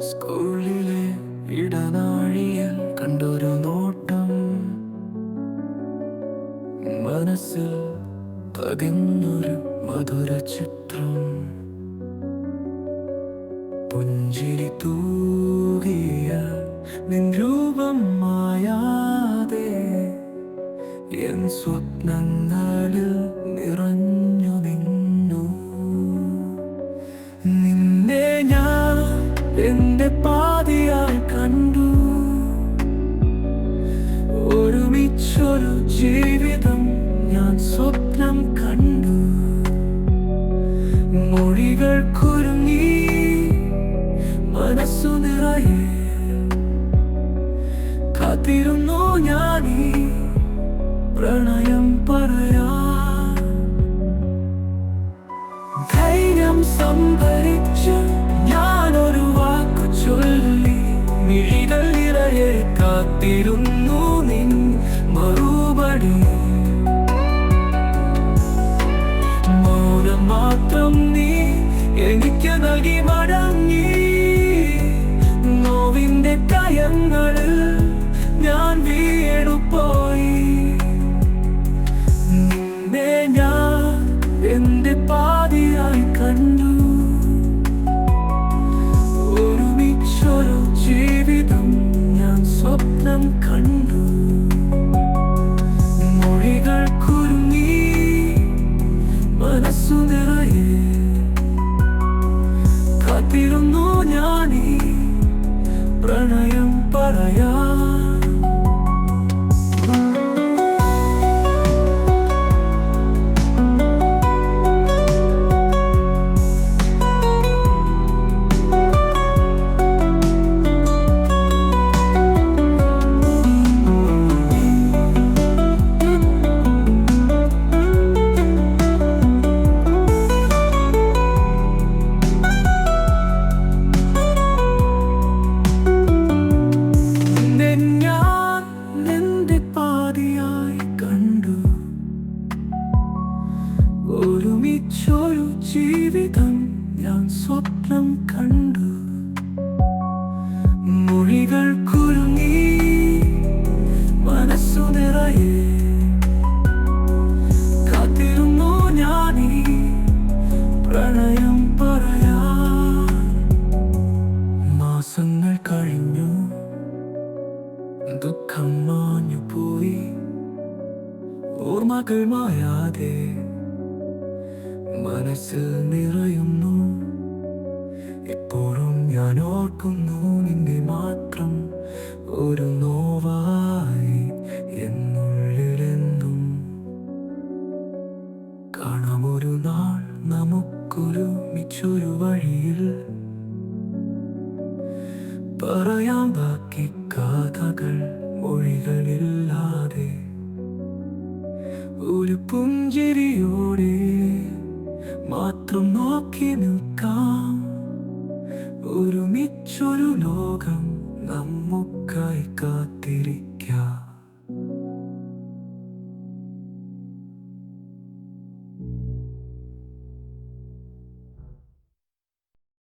സ്കൂളിലെ ഇടനാഴിയിൽ കണ്ടൊരു നോട്ടം. മനസ്സിൽ പതിന്നൊരു മധുര ചിത്രം. പുഞ്ചിരി തൂകിയ നിൻ എന്റെ പാതിയായി കണ്ടു. ഒരുമിച്ചൊരു ജീവിതം ഞാൻ സ്വപ്നം കണ്ടു. മൊഴികൾ കുരുങ്ങി മനസ്സു നിറയെ. കാത്തിരുന്നു ഞാനീ പ്രണയം പറയാ ധൈര്യം സംഭരിച്ച് കാത്തിരുന്നു നിൻ മറുപടി. മൗനം മാത്രം നീ എനിക്ക് നൽകി മടങ്ങി. നോവിന്റെ കയങ്ങളിൽ കാത്തിരുന്നു ഞാനീ പ്രണയം പറയാൻ ഒരുമിച്ചൊരു ജീവിതം ഞാൻ സ്വപ്നം കണ്ടു. മൊഴികൾ കുരുങ്ങി മനസ്സു നിറയെ. കാത്തിരുന്നു ഞാനീ പ്രണയം പറയാ മാസങ്ങൾ കഴിഞ്ഞു. ദുഃഖം മാഞ്ഞു പോയി ഓർമ്മകൾ മായാതെ. മനസ്സിൽ നിറയുന്നു. എപ്പോഴും ഞാൻ ഓർക്കുന്നു നിന്നെ മാത്രം. ഒരു നോവായി എന്നുള്ളിലെന്നും. കാണാം ഒരു നാൾ നമുക്കൊരുമിച്ചൊരു വഴിയിൽ. പറയാം ബാക്കി കഥകൾ മൊഴികളില്ലാതെ. ഒരു പുഞ്ചിരിയോടെ മാത്രം നോക്കി നിൽക്കാം. ഒരുമിച്ചൊരു ലോകം നമുക്കായി കാത്തിരിക്കാം.